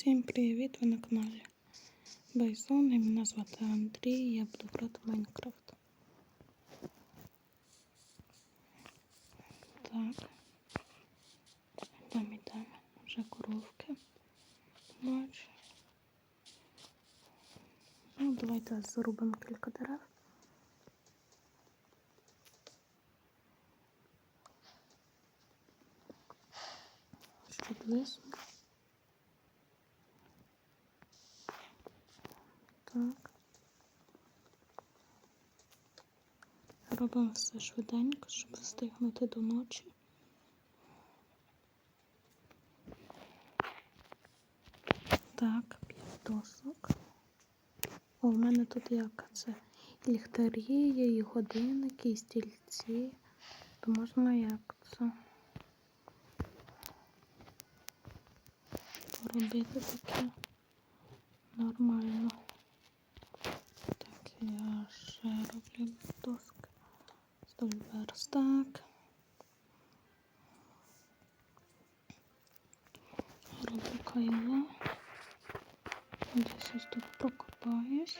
Всім! Ви на каналі Байзон і мене звати Андрій, я буду грати Майнкрафт. Так. Там ідемо вже коровки. Бачу. Ну, давайте зарубимо кілька дерев. Щоб лисно. Так. Робимо все швиденько, щоб встигнути до ночі. Так, п'ять досок. О, в мене тут як це? І ліхтарі є, і годинники, і стільці. То можна як це поробити таке нормально. Я ще роблю доски. Стольверстак. Роблю кайло. Десь ось тут прокопаюсь.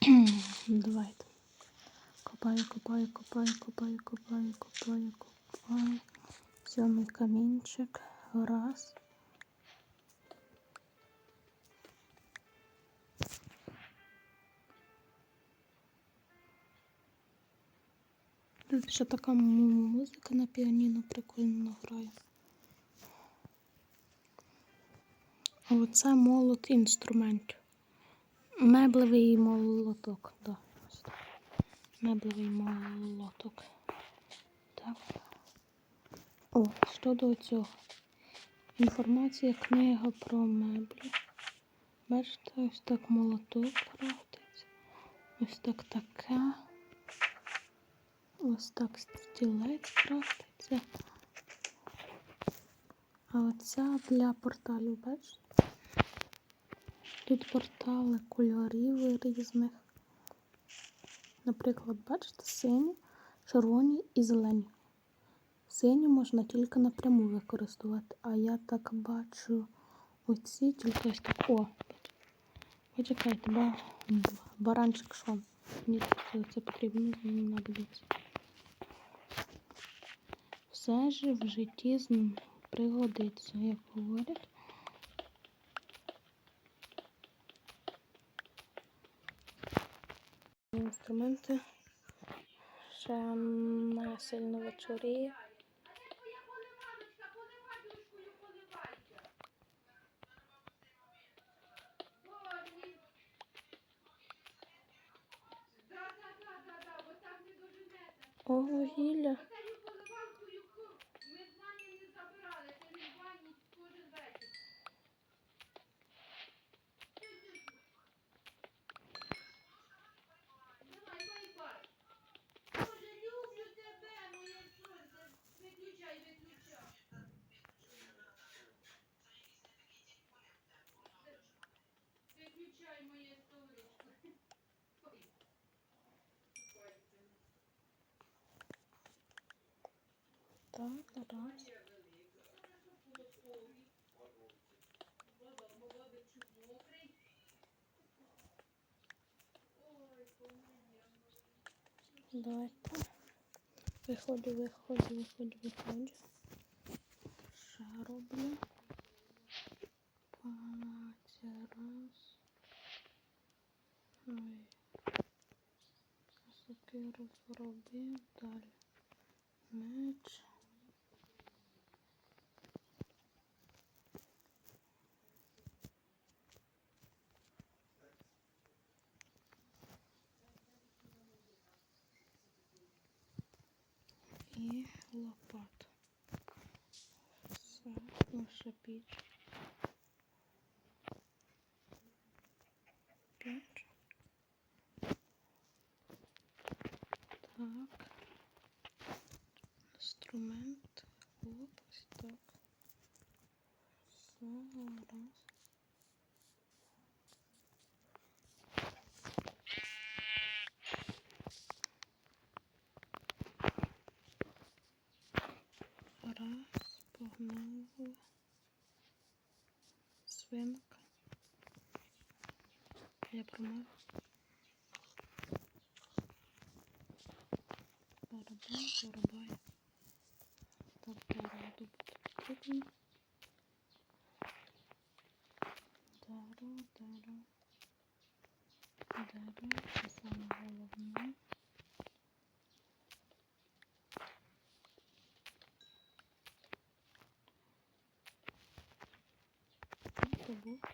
Давайте. Копаю, копаю, копаю, копаю, копаю, копаю, копаю. Сьомий камінчик. Раз. Ще така музика на піаніно прикольно грає. Оце молот інструментів. Меблевий молоток. Да. Меблевий молоток. Так. О, щодо цього. Інформація книга про меблі. Бачите, ось так молоток крафтиться. Ось так таке. Ось так стілець крафтиться. А оця для порталів, бачите? Тут портали кольорів різних. Наприклад, бачите, сині, червоні і зелені. Сині можна тільки напряму використовувати, а я так бачу оці тільки ось так. О, почекайте, ба, баранчик що? Мені це, потрібно знадобиться. Все ж в житті пригодиться, як говорять. Інструменти ще не сильно вечоріє. О, вугілля. Так, раз. Давайте. Виходжу, виходжу, виходжу, виходжу. Ще роблю. Паця, раз. Ой. Сокиру зробив. Далі. Меч. І лопата. Все, наша печь. Так. Інструмент. Оп, ось так. Все, раз. Погнали. свинка. Я промив. Барабан, барабай. Так, дерево добути потрібно. Дерево, дерево. Дерево, це саме головне. Бабук.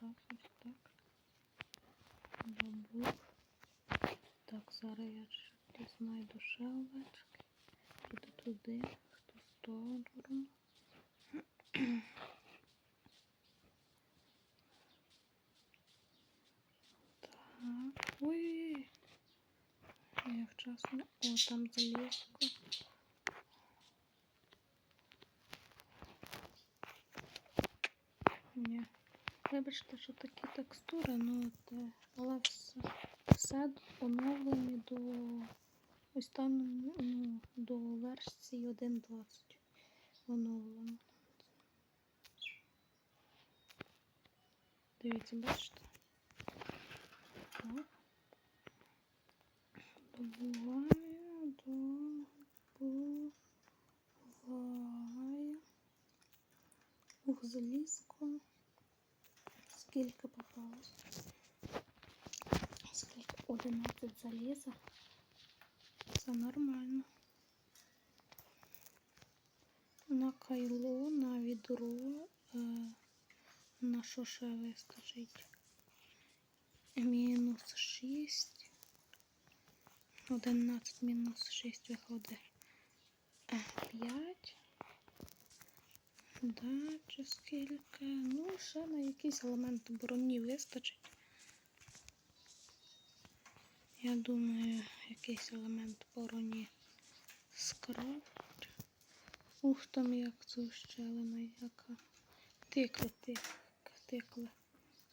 Так, ось так. Бабук. Так, зараз я знайду ще овечки. Піду туди, в ту сторону. Так, ой, я вчасно. О, там залізко. Ні. Вибачте, що такі текстури, ну але все, все оновлені до ось там ну, до версії 1.20 оновлено. Дивіться, бачите? Так. Добуваю, добуваю. Ух, залізко. Скільки попалось? Скільки? 11 заліза. Це нормально. На кайло, на відро, е, на що ще вистачить? Мінус 6. 11 мінус 6 виходить. 5. Да, чи скільки? Ну, ще на якийсь елемент броні вистачить. Я думаю, якийсь елемент броні скрафт. Ух, там як це ущелина, яка. Тикви, тикви, тикви.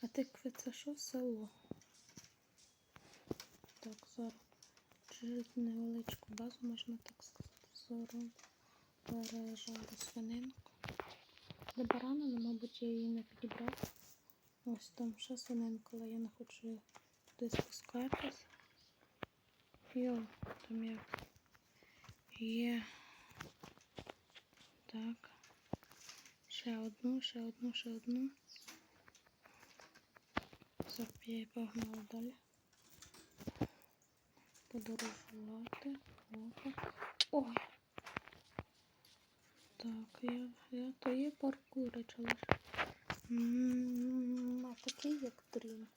А тикви це що? Село. Так, зараз чуть невеличку базу, можна так сказати. Зараз пережарю свининку. До баранини, мабуть, я її не підібрав. Ось там ще свининка, але я не хочу туди спускатись. Йо, там як є. Так. Ще одну, ще одну, ще одну. Все, я і погнала далі. Подорожувати. Опа. Ой. Так, я, я то є паркурич, але ж. А такий як дрім.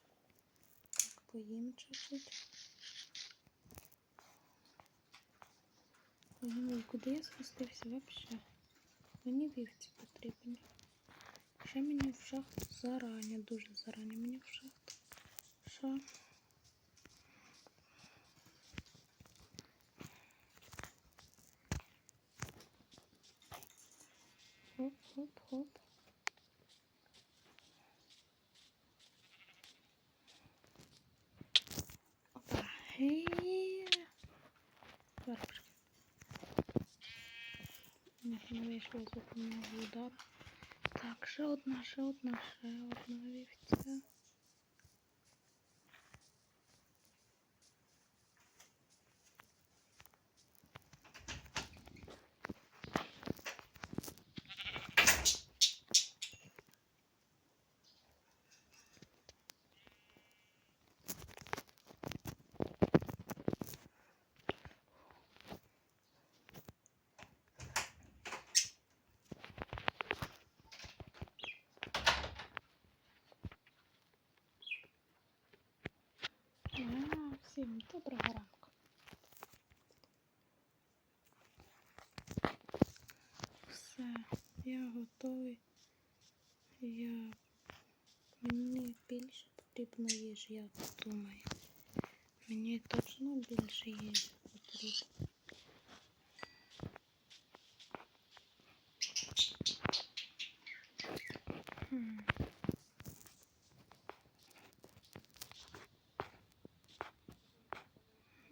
Так, поїм чуть-чуть. Ой, куди я спустився вообще? Мені вівці потрібні. Ще мені в шахту зарані, дуже зарані мені в шахту. Що? Хоп, хоп, хоп. Опа. Гей. Не вийшло з одного удару. Так, ще одна, ще одна, ще одна вівця. А, всім доброго ранку. Все, я готовий. Я... Мені більше потрібно їжі, я думаю. Мені точно більше їжі потрібно. Хм.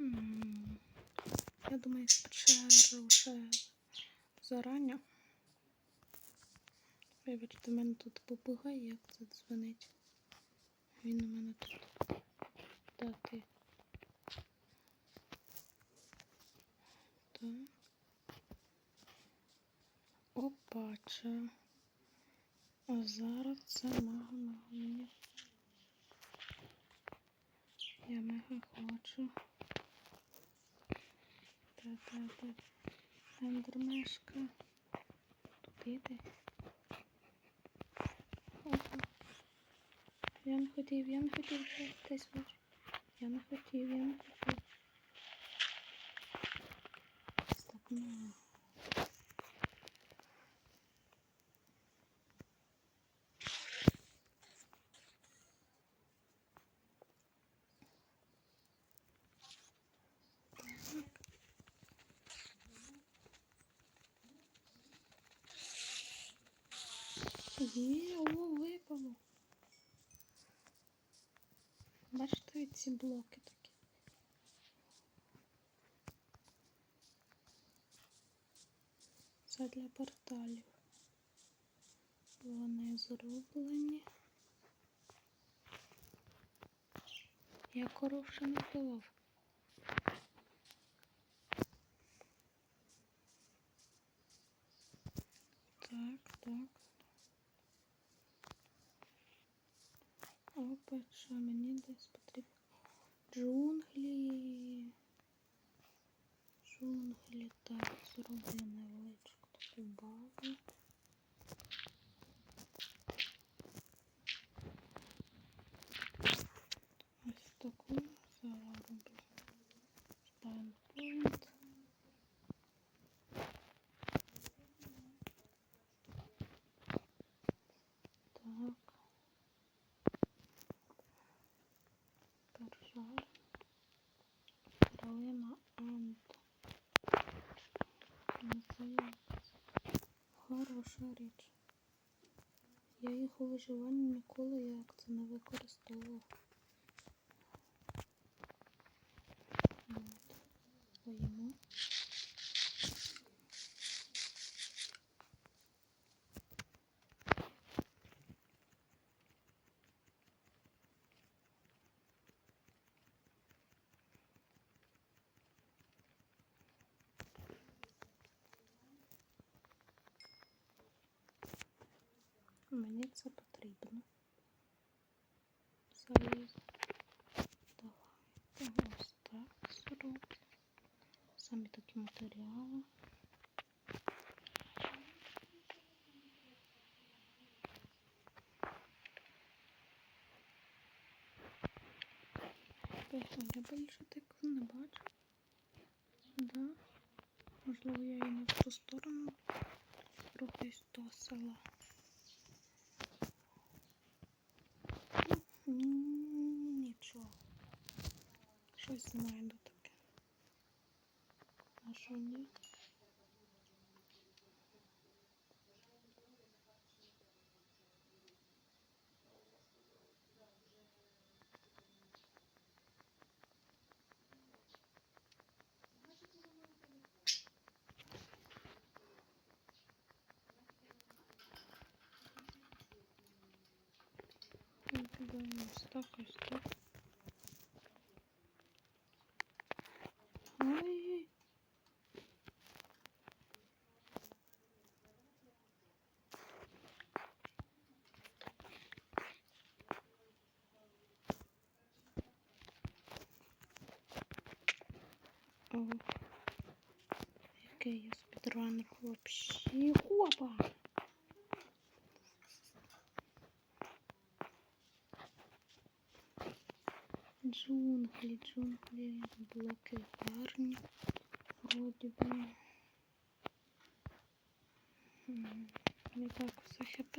М, Я думаю, печеру ще зарані. Вибачте, в мене тут попугай, як це дзвонить. Він у мене тут. Та. Так. Опача. А зараз це мага мага. Я мега хочу. Та-та-та. Ендермешка. Тут іде. Опа. Я не хотів, я не хотів десь бачу. Я не хотів, я не хотів. Стоп, ну. Є, о, випало. Бачите ці блоки такі. Це для порталів. Вони зроблені. Я коров ще не вбивав. Так, так. Опа, що мені десь? Джунглі. Джунглі. Так, зроблю невеличку таку базу. Ось таку зароблю. Спайнпоінт. Хороша річ. Я їх у виживанні ніколи як це не використовував. От. Стоїмо. Мені це потрібно. Залізо. Давайте ось так зроблю. Самі такі матеріали. Я більше тикву не бачу. Да. Можливо, я і не в ту сторону рухаюсь до села. Нічого. Щось знайду таке. А що ні? Ось так, ось так. Ой. О, який я спідранер вообще. Хопа! Джунглі, джунглі, блоки гарні. Вроді би. Не так все хп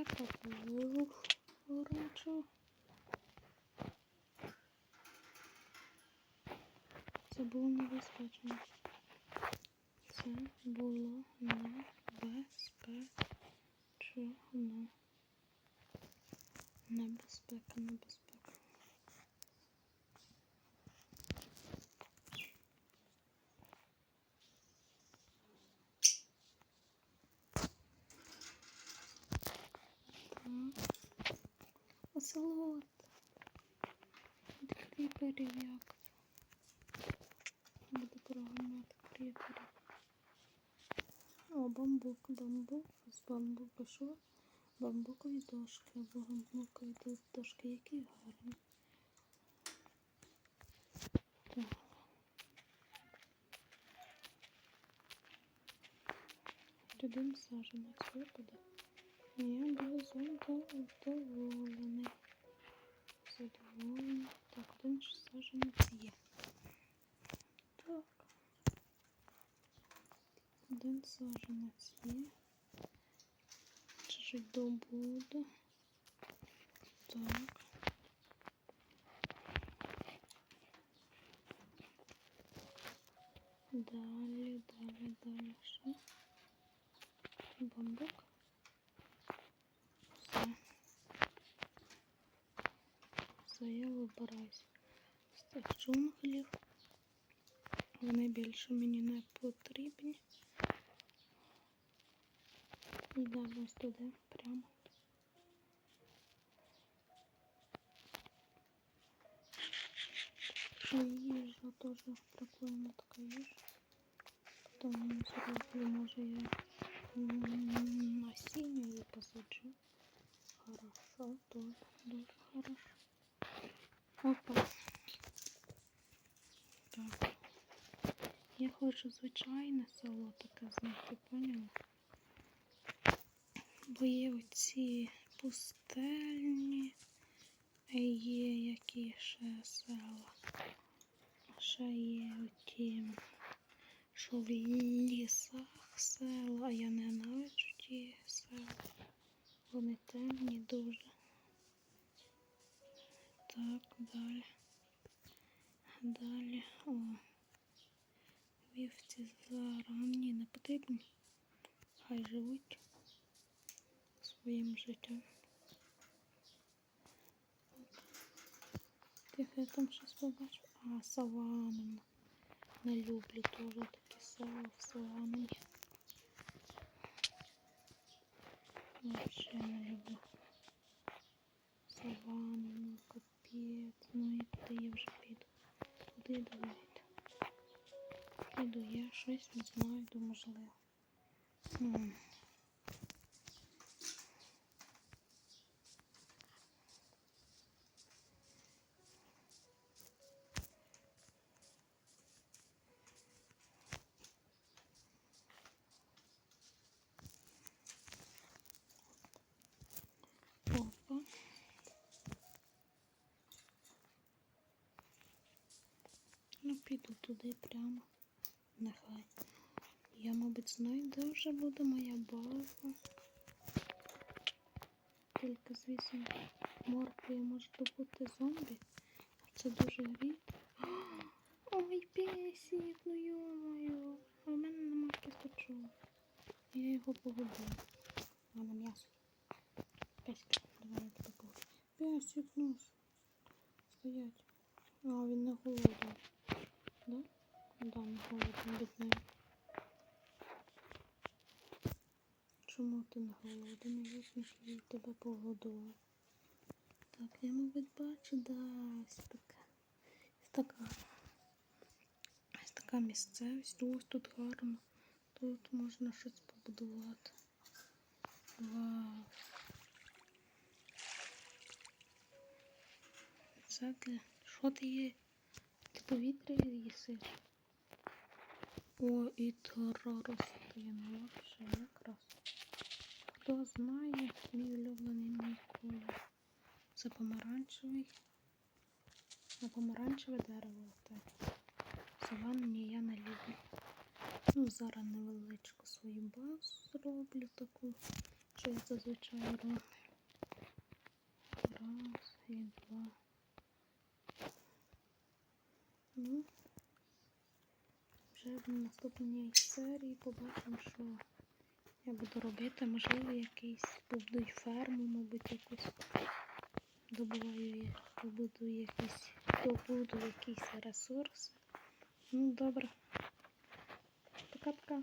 поворачу. Це було небезпечно. Це було небезпечно. Небезпека, небезпека. Від. Буду прогоняти кріперів. О, бамбук, бамбук. З бамбуку що? Бамбукові дошки або бамбукові до- дошки, які гарні. Так. Один саженець випаде. Я буду задоволений. Задоволений. Так, один ж саженець є. Так. Один саженець є. Чуть добуду. Так. Далі, далі, далі. Що? Бамбук. Вибираюсь з цих джунглів. Вони більше мені не потрібні. Йдемо ось туди прямо. Їжа теж прикольна така їжа. Я зроблю, може я насіння її посаджу. Хорошо, тоже дуже хорошо. Опа. Так. Я хочу звичайне село таке знайти, поняла? Бо є оці пустельні, а є які ще села. Ще є оті, що в лісах села, а я ненавиджу ті села. Вони темні дуже. Так, далі. Далі. О. Вівці зарані не потрібні. Хай живуть своїм життям. Тихо, я там щось побачив. А, саванна. Не люблю теж такі села в савані. Щось знайду, можливо. Опа. Ну, піду туди прямо. Нехай. Я, мабуть, знаю, де вже буде моя база. Тільки, звісно, моркві може добути зомбі. А це дуже рідко. Ой, песик, ну йо-моє. А в мене нема кісточок. Я його погубила. А на м'ясо. Песик, давай я тебе погублю. Песик, ну. Стоять. А, він не голодний. Да? Да, не голодний, бідний. Чому ти не голодний? Ясно, що я тебе погодував. Так, я, мабуть, бачу, да, ось така. Ось така. Ось така місцевість. Ось тут гарно. Тут можна щось побудувати. Вау. Це для... Що ти є? Ти повітря їсиш? О, і тара рослина. Вообще якраз. Хто знає, мій улюблений мій колір. Це помаранчевий. На помаранчеве дерево. Так. Саванні я не люблю. Ну, зараз невеличку свою базу зроблю таку, що я зазвичай роблю. Раз і два. Ну, вже в наступній серії побачимо, що я буду робити. Можливо, якийсь побудую ферму, мабуть, якусь добуваю, побуду якісь, добуду якісь ресурси. Ну, добре. Пока-пока.